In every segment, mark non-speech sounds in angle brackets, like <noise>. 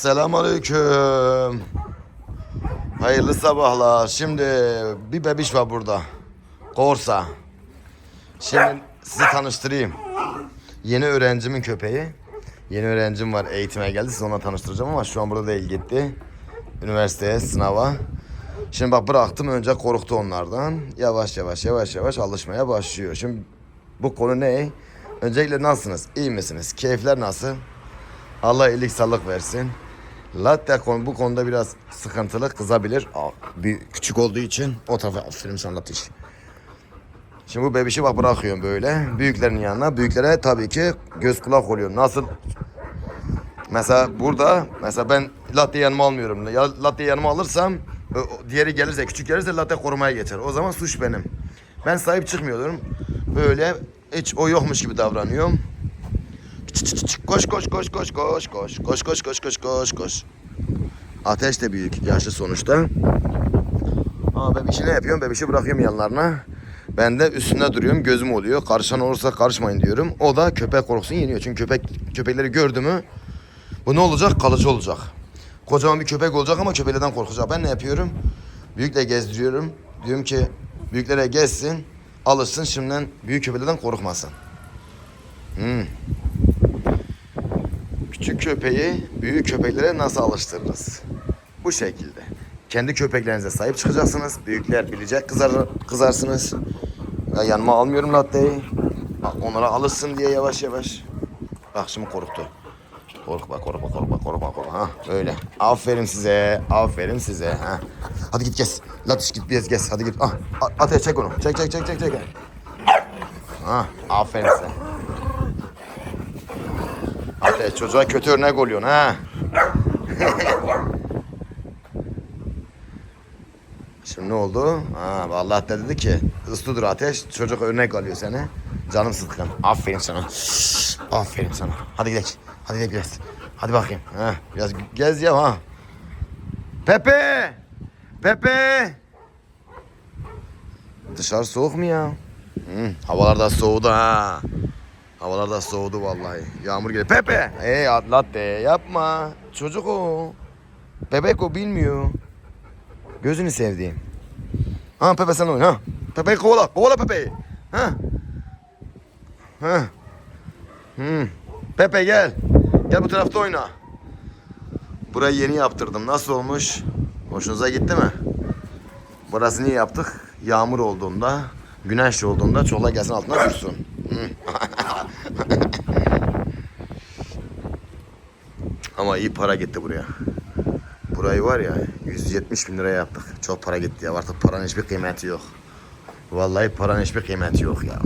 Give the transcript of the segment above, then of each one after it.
Selamünaleyküm. Hayırlı sabahlar. Şimdi bir bebiş var burada. Korsa. Şimdi sizi tanıştırayım. Yeni öğrencimin köpeği. Yeni öğrencim var eğitime geldi. Sizi onunla tanıştıracağım ama şu an burada değil gitti. Üniversiteye sınava. Şimdi bak bıraktım önce korktu onlardan. Yavaş yavaş yavaş yavaş alışmaya başlıyor. Şimdi bu konu ne? Öncelikle nasılsınız? İyi misiniz? Keyifler nasıl? Allah iyilik sağlık versin. Latte konu bu konuda biraz sıkıntılı kızabilir. Bir küçük olduğu için o tarafa aferin sana Latte. Şimdi bu bebişi bak bırakıyorum böyle. Büyüklerin yanına. Büyüklere tabii ki göz kulak oluyor. Nasıl? Mesela burada mesela ben latte yanıma almıyorum. Ya latte yanıma alırsam diğeri gelirse küçük gelirse latte korumaya geçer. O zaman suç benim. Ben sahip çıkmıyorum. Böyle hiç o yokmuş gibi davranıyorum. Koş koş koş koş koş koş. Koş koş koş koş koş koş. Ateş de büyük yaşlı sonuçta. Ama bebişi ne yapıyorum? Bebişi bırakıyorum yanlarına. Ben de üstünde duruyorum. Gözüm oluyor. Karşılan olursa karışmayın diyorum. O da köpek korkusun yeniyor. Çünkü köpek köpekleri gördü mü bu ne olacak? Kalıcı olacak. Kocaman bir köpek olacak ama köpeklerden korkacak. Ben ne yapıyorum? Büyükle gezdiriyorum. Diyorum ki büyüklere gezsin, alışsın şimdiden büyük köpeklerden korkmasın. Hmm. Küçük köpeği büyük köpeklere nasıl alıştırırız? Bu şekilde. Kendi köpeklerinize sahip çıkacaksınız. Büyükler bilecek kızar, kızarsınız. Ya yanıma almıyorum latteyi. Onlara alışsın diye yavaş yavaş. Bak şimdi korktu. Korkma korkma korkma korkma korkma. Ha öyle. Aferin size. Aferin size. Ha. Hadi git gez. Latış git gez gez. Hadi git. Ah, ateş çek onu. Çek çek çek çek çek. Ha aferin size. Ateş çocuğa kötü örnek oluyorsun ha. Şimdi ne oldu? Ha, vallahi de dedi ki ıslıdır ateş çocuk örnek alıyor seni. Canım sıkkın. Aferin sana. Aferin sana. Hadi gidelim. Hadi gidelim biraz. Hadi bakayım. Ha, biraz gez ya ha. Pepe! Pepe! Dışarı soğuk mu ya? Hı, havalar da soğudu ha. Havalar da soğudu vallahi. Yağmur geliyor. Pepe! Hey latte yapma. Çocuk o. Bebek bilmiyor. Gözünü sevdiğim. Ha Pepe sen oyna ha. Pepe kovala. Kovala Pepe'yi. Ha. Ha. Hmm. Pepe gel. Gel bu tarafta oyna. Burayı yeni yaptırdım. Nasıl olmuş? Hoşunuza gitti mi? Burası niye yaptık? Yağmur olduğunda, güneş olduğunda çolak gelsin altına dursun. <laughs> Ama iyi para gitti buraya. Burayı var ya 170 bin liraya yaptık. Çok para gitti ya. Artık paranın hiçbir kıymeti yok. Vallahi paranın hiçbir kıymeti yok ya.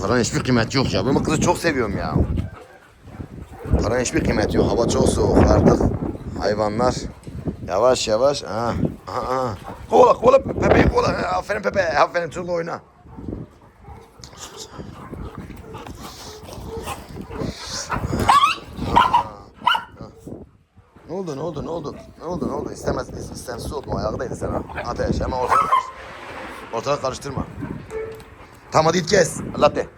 Paranın hiçbir kıymeti yok ya. Ben bu kızı çok seviyorum ya. Paranın hiçbir kıymeti yok. Hava çok soğuk artık. Hayvanlar yavaş yavaş. Ha. Ha, ha. Kovala kovala Pepe kovala. Aferin Pepe. Aferin çocukla oyna. Ne oldu ne oldu ne oldu? Ne oldu ne oldu? İstemez istemsiz oldu. Ayaktaydı sen ha. Ateş hemen ortalık karıştır. Ortalık karıştırma. Tamam hadi git kes. Latte.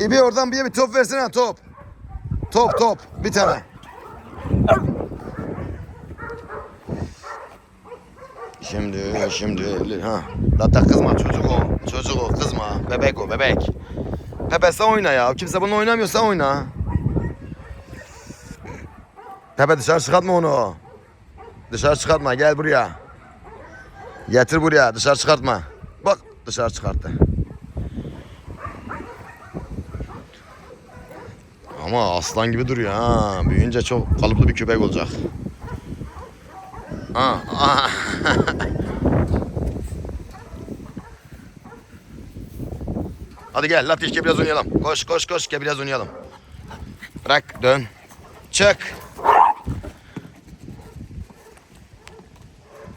İbi oradan bir bir top versene top. Top top bir tane. Şimdi şimdi ha. Latte kızma çocuk o. Çocuk o kızma. Bebek o bebek. Pepe sen oyna ya. Kimse bunu oynamıyor sen oyna. Pepe dışarı çıkartma onu. Dışarı çıkartma gel buraya. Getir buraya dışarı çıkartma. Bak dışarı çıkarttı. Ama aslan gibi duruyor ha. Büyüyünce çok kalıplı bir köpek olacak. Ha, <laughs> Hadi gel Latiş gel biraz oynayalım. Koş koş koş gel biraz oynayalım. Bırak dön. Çık.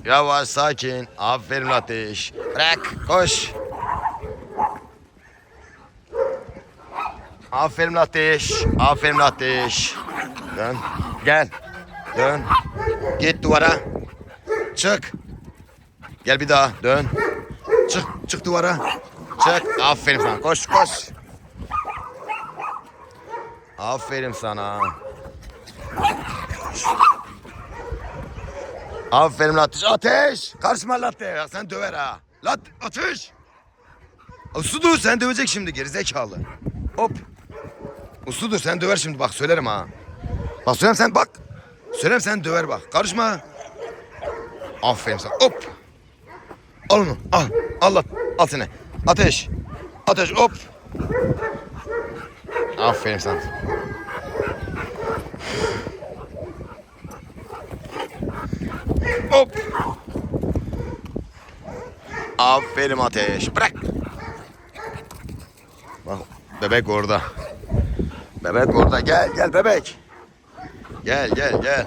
Yavaş sakin. Aferin Latiş. Bırak koş. Aferin Latiş. Aferin Latiş. Dön. Gel. Dön. Git duvara. Çık. Gel bir daha. Dön. Çık. Çık duvara. Çık. Aferin sana. Koş koş. Aferin sana. Aferin Lateş. Ateş. Karışma Latte. Sen döver ha. Lat ateş. Usludur sen dövecek şimdi gerizekalı. Hop. Usludur sen döver şimdi bak söylerim ha. Bak söylerim sen bak. Söylerim sen döver bak. Karışma. Aferin sana. Hop. Al onu. Al. Al lan. Al seni. Ateş. Ateş hop. Aferin sana. Hop. Aferin ateş. Bırak. Bak bebek orada. Bebek orada. Gel gel bebek. Gel gel gel.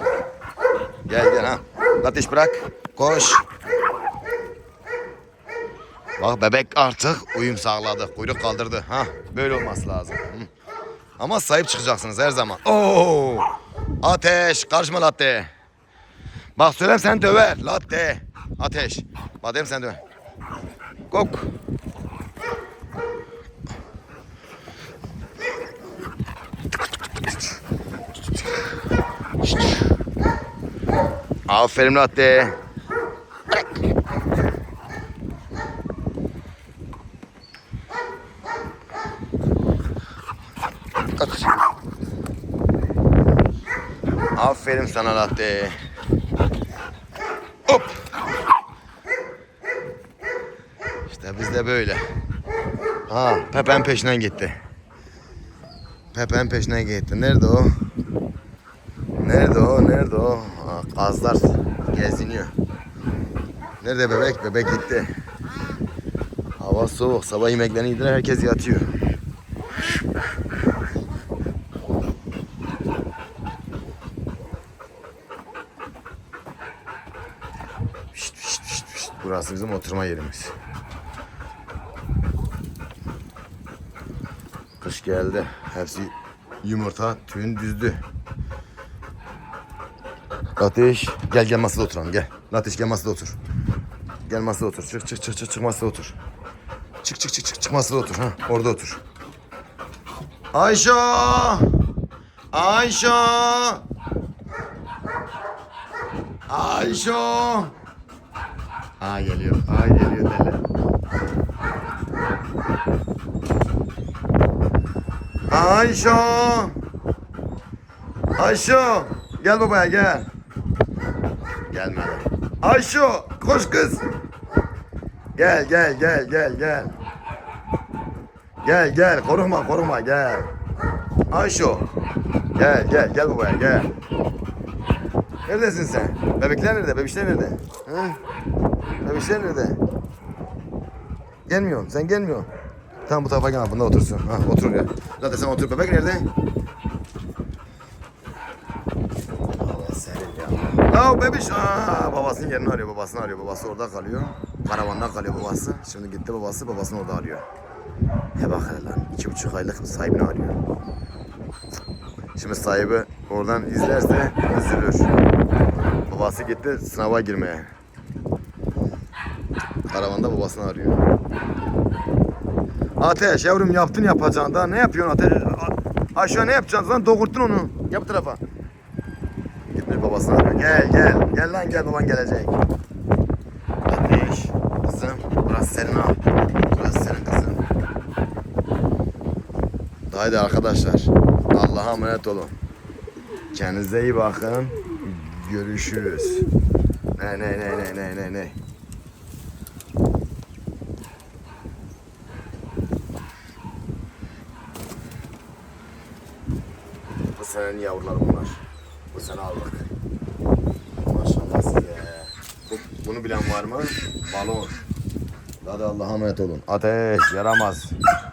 Gel gel ha. Ateş bırak. Koş. Bak bebek artık uyum sağladı. Kuyruk kaldırdı. Ha böyle olması lazım. Hı. Ama sahip çıkacaksınız her zaman. Oo! Ateş, karışma latte. Bak söylem sen döver. Latte. Ateş. Badem sen döver. Kok. Aferin latte. Aferin sana latte. Hop. İşte biz de böyle. Ha, Pepen peşinden gitti. Pepen peşinden gitti. Nerede o? Nerede o? Nerede o? Ha, kazlar geziniyor. Nerede bebek? Bebek gitti. Hava soğuk. Sabah yemeklerini yediler. Herkes yatıyor. Burası bizim oturma yerimiz. Kış geldi. Hepsi yumurta tüyün düzdü. Ateş gel gel masada oturalım gel. Ateş gel masada otur. Gel masada otur. Çık çık çık çık çık masada otur. Çık çık çık çık çık masada otur ha. Orada otur. Ayşe! Ayşe! Ayşe! Ha geliyor. Ha geliyor deli. Ayşe! Ayşe! Gel babaya gel. Gelmedi. Ayşe! Koş kız. Gel gel gel gel gel. Gel gel koruma koruma gel. Ayşe. Gel gel gel babaya gel. Neredesin sen? Bebekler nerede? Bebişler nerede? Hı? Bebişler nerede? Gelmiyorum. Sen gelmiyorsun. Tamam bu tarafa gel. Bunda otursun. Ha otur ya. Zaten sen otur. Bebek nerede? Allah senin ya. Ya bebiş. Aa, babasının yerini arıyor. Babasını arıyor. Babası orada kalıyor. Karavanda kalıyor babası. Şimdi gitti babası. Babasını orada arıyor. He bak hele lan. iki buçuk aylık sahibini arıyor. Şimdi sahibi oradan izlerse üzülür. Babası gitti sınava girmeye. Karavanda babasını arıyor. Ateş yavrum yaptın yapacağını da ne yapıyorsun Ateş? Aşağı ne yapacaksın lan doğurttun onu. Yap tarafa. Gitmiş babasını arıyor. Gel gel. Gel lan gel baban gelecek. Ateş. Kızım burası senin ha. Burası senin kızım. Haydi arkadaşlar. Allah'a emanet olun. Kendinize iyi bakın. Görüşürüz. Ne ne ne ne ne ne ne. Senenin yavruları bunlar. Bu sene aldık. Maşallah size. Bu, bunu bilen var mı? Balon. Hadi Allah'a emanet olun. Ateş yaramaz.